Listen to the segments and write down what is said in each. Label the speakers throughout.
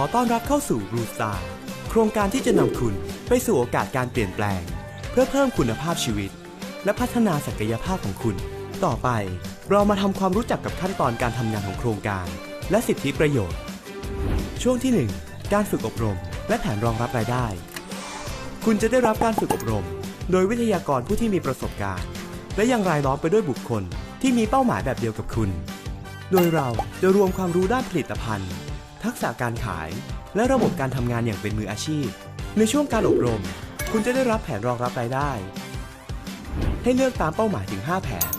Speaker 1: อต้อนรับเข้าสู่ Blue Star โครงการที่จะนำคุณไปสู่โอกาสการเปลี่ยนแปลง เพื่อเพิ่มคุณภาพชีวิต และพัฒนาศักยภาพของคุณ ต่อไปเรามาทำความรู้จักกับขั้นตอนการทำงานของโครงการ และสิทธิประโยชน์ ช่วงที่ 1 การฝึกอบรม และแผนรองรับรายได้ คุณจะได้รับการฝึกอบรม โดยวิทยากรผู้ที่มีประสบการณ์ และยังรายล้อมไปด้วยบุคคลที่มีเป้าหมายแบบเดียวกับคุณ โดยเราจะรวมความรู้ด้านผลิตภัณฑ์ ทักษะการขาย และระบบการทำงานอย่างเป็นมืออาชีพ ในช่วงการอบรม คุณจะได้รับแผนรองรับรายได้ ให้เลือกตามเป้าหมายถึง 5 แผน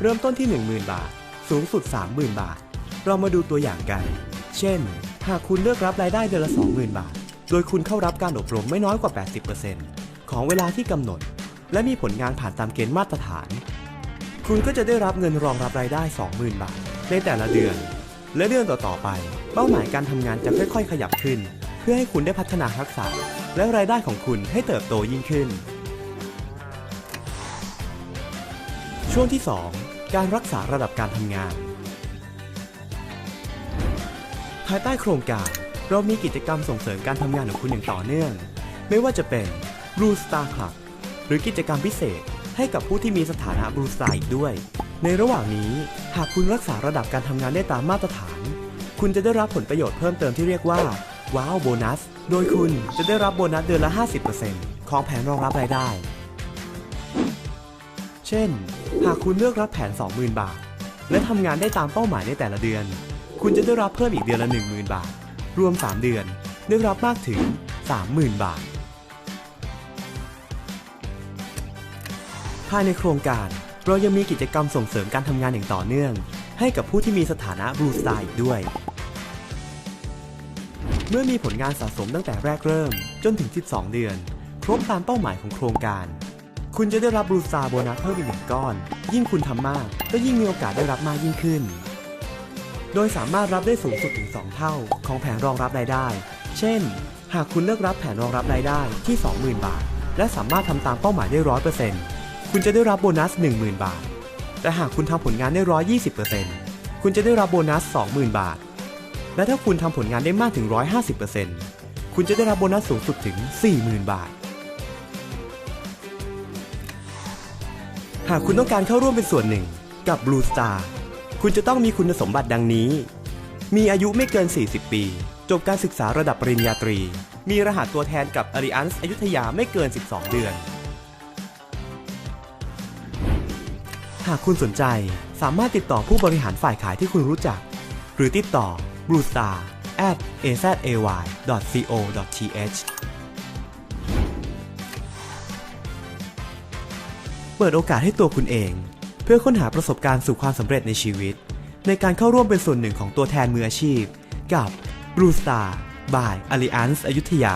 Speaker 1: เริ่มต้นที่ 10,000 บาท สูงสุด 30,000 บาท เรามาดูตัวอย่างกัน เช่น หากคุณเลือกรับรายได้เดือนละ 20,000 บาท โดยคุณเข้ารับการอบรมไม่น้อยกว่า 80%ของเวลาที่กำหนด และมีผลงานผ่านตามเกณฑ์มาตรฐาน คุณก็จะได้รับเงินรองรับรายได้ 20,000 บาท ในแต่ละเดือน และเดือนต่อๆไป เป้าหมายการทำงานจะค่อยๆ ขยับขึ้น เพื่อให้คุณได้พัฒนาทักษะ และรายได้ของคุณให้เติบโตยิ่งขึ้น ช่วงที่ 2 การรักษาระดับการทำงาน ภายใต้โครงการ เรามีกิจกรรมส่งเสริมการทำงานของคุณอย่างต่อเนื่อง ไม่ว่าจะเป็น Blue Star Club หรือกิจกรรมพิเศษให้กับผู้ที่มีสถานะ Blue Star อีกด้วย ในระหว่างนี้หากคุณรักษาระดับการทำงานได้ตามมาตรฐาน คุณจะได้รับผลประโยชน์เพิ่มเติมที่เรียกว่าว้าวโบนัส โดยคุณจะได้รับโบนัสเดือนละ 50%ของแผนรองรับรายได้ เช่น หากคุณเลือกรับแผน 20,000 บาท และทำงานได้ตามเป้าหมายในแต่ละเดือน คุณจะได้รับเพิ่มอีกเดือนละ 10,000 บาท รวม 3 เดือนได้รับมากถึง 30,000 บาท ภายในโครงการ เรายังมีกิจกรรมส่งเสริมการทำงานอย่างต่อเนื่อง ให้กับผู้ที่มีสถานะ Blue Star อีกด้วย เมื่อมีผลงานสะสมตั้งแต่แรกเริ่ม จนถึง 12 เดือน ครบตามเป้าหมายของโครงการ คุณจะได้รับบลูสตาร์โบนัสเพิ่มอีกหนึ่งก้อน ยิ่งคุณทำมาก ก็ยิ่งมีโอกาสได้รับมากยิ่งขึ้น โดยสามารถรับได้สูงสุดถึง 2 เท่า ของแผนรองรับรายได้ เช่น หากคุณเลือกรับแผนรองรับรายได้ที่ 20,000 บาท และสามารถทำตามเป้าหมายได้100% คุณจะได้รับโบนัส 10,000 บาท แต่หากคุณทำผลงานได้ 120%คุณจะได้รับโบนัส 20,000 บาท และถ้าคุณทำผลงานได้มากถึง 150%คุณจะได้รับโบนัสสูงสุดถึง 40,000 บาท หากคุณต้องการเข้าร่วมเป็นส่วนหนึ่งกับ Blue Star คุณจะต้องมีคุณสมบัติดังนี้ มีอายุไม่เกิน 40 ปี จบการศึกษาระดับปริญญาตรี มีรหัสตัวแทนกับ Allianz อยุธยาไม่เกิน 12 เดือน หากคุณสนใจสามารถติดต่อผู้บริหารฝ่ายขายที่คุณรู้จัก หรือติดต่อ Blue Star at azay.co.th เปิดโอกาสให้ตัวคุณเอง เพื่อค้นหาประสบการณ์สู่ความสำเร็จในชีวิต ในการเข้าร่วมเป็นส่วนหนึ่งของตัวแทนมืออาชีพ กับ Blue Star by Allianz อยุธยา